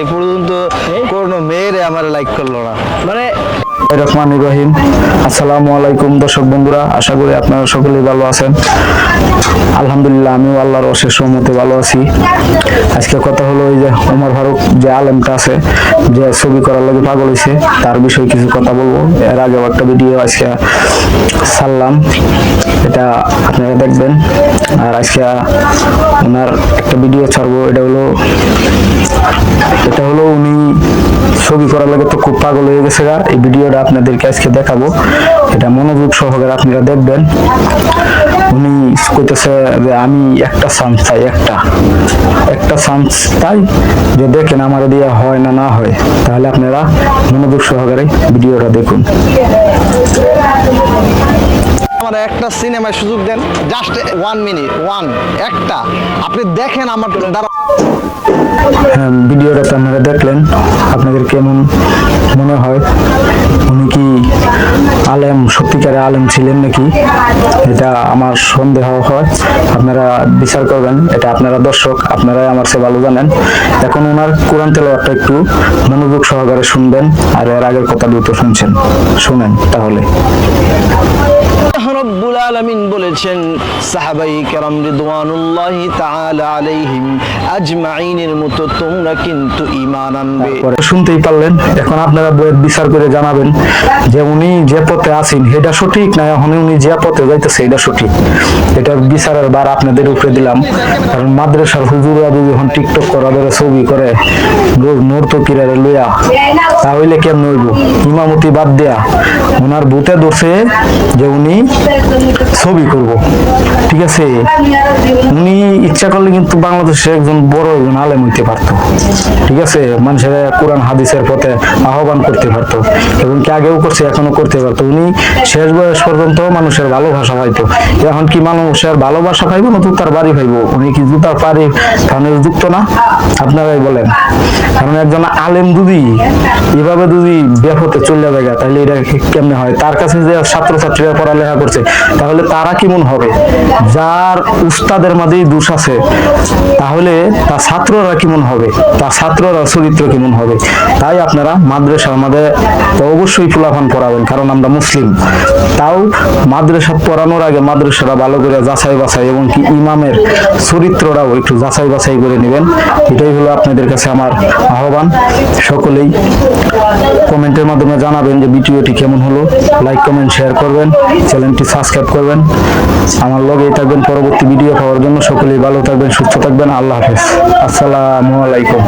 এই পর্যন্ত কোনো মেয়েরে আমার লাইক করল না। মানে রহমান ইব্রাহিম আসসালামু আলাইকুম দর্শক বন্ধুরা, আশা করি আপনারা সকলেই ভালো আছেন। আলহামদুলিল্লাহ, আমিও আল্লাহর অশেষ সহমতে ভালো আছি। আজকে কথা হলো ওই যে ওমর ফারুক যে আলেমটা আছে, যে ছবি করার লাগে পাগল হয়েছে তার বিষয়ে কিছু কথা বলব। এর আগেও একটা ভিডিও আজকে ছাড়লাম, এটা আপনারা দেখবেন। আর আজকে ওনার একটা ভিডিও ছাড়বো, এটা হলো এটা হলো উনি ছবি করার লাগে তো খুব পাগল হয়ে গেছে গা। এই ভিডিওটা আপনাদেরকে আজকে দেখাবো। এটা মনোযোগ সহকারে আপনারা দেখবেন। উনি কইতেছে যে আমি একটা চান্স চাই, একটা। একটা চান্স চাই যে দেখেন আমার দিয়ে হয় না না হয়। তাহলে আপনারা মনোযোগ সহকারে ভিডিওটা দেখুন। আমার একটা সিনেমায় সুযোগ দেন। জাস্ট ওয়ান মিনিট ওয়ান একটা। আপনি দেখেন আমার দ্বারা হ্যাঁ, ভিডিওটা আপনারা দেখলেন। আপনাদের কেমন মনে হয়? উনি কি আলেম সত্যিকারে আলেম ছিলেন নাকি? এটা আমার সন্দেহ হয়। আপনারা বিচার করবেন। এটা আপনারা দর্শক আপনারাই আমার সে ভালো জানেন। এখন ওনার কোরআন তেলাওয়াতটা একটু মনোযোগ সহকারে শুনবেন আর এর আগের কথা দুটো শুনছেন। শুনেন তাহলে। রব্বুল আলামিন বলেছেন, সাহাবাই রিদওয়ানুল্লাহি আলাইহিম আজমাইনের মতো তোমরা কিন্তু আনবে। শুনতেই পারলেন, এখন আপনারা বইয়ের বিচার করে জানাবেন যে উনি যে পথে আছেন এটা সঠিক না এখন উনি যে পথে যাইতেছে এটা সঠিক। এটা বিচারের বার আপনাদের উপরে দিলাম। কারণ মাদ্রাসার হুজুরা যখন টিকটক করা ছবি করে নর্তকীরা লইয়া, তাহলে কেমন হইব? ইমামতি বাদ দেয়া ওনার ভূতে ধরছে যে উনি ছবি করব। ঠিক আছে? উনি ইচ্ছা করলে কিন্তু বাংলাদেশে একজন বড় একজন আলেম হইতে পারতো। ঠিক আছে? মানুষের কোরআন, হাদিসের পথে আহ্বান করতে পারতো। এবং কি আগেও করছে এখনও করতে পারতো। উনি শেষ বয়স পর্যন্ত মানুষের ভালোবাসা পাইতো। এখন কি মানুষের ভালোবাসা পাইবো না জুতার বাড়ি পাইবো? উনি কি জুতার বাড়ি কারণে যুক্ত না? আপনারাই বলেন। কারণ একজন আলেম যদি এভাবে যদি ব্যাপতে চলে যায়, তাহলে এটা কেমনে হয়? তার কাছে যে ছাত্রছাত্রীরা পড়ালেখা করছে তাহলে তারা কেমন হবে? যার উস্তাদের মাঝেই দোষ আছে, তাহলে তার ছাত্ররা কেমন হবে? তার ছাত্ররা চরিত্র কেমন হবে? তাই আপনারা মাদ্রাসার মাঝে অবশ্যই ফুলাফান পড়াবেন, কারণ আমরা মুসলিম। তাও মাদ্রাসা পড়ানোর আগে মাদ্রাসাটা ভালো করে যাচাই বাছাই এবং কি ইমামের চরিত্রটাও একটু যাচাই বাছাই করে নেবেন। এটাই হলো আপনাদের কাছে আমার আহ্বান। সকলেই কমেন্টের মাধ্যমে জানাবেন যে ভিডিওটি কেমন হলো। লাইক, কমেন্ট, শেয়ার করবেন। চ্যানেলটি সাবস্ক্রাইব করবেন। আমার লগেই থাকবেন পরবর্তী ভিডিও পাওয়ার জন্য সকলেই ভালো থাকবেন, সুস্থ থাকবেন। আল্লাহ হাফেজ। আসসালামু আলাইকুম।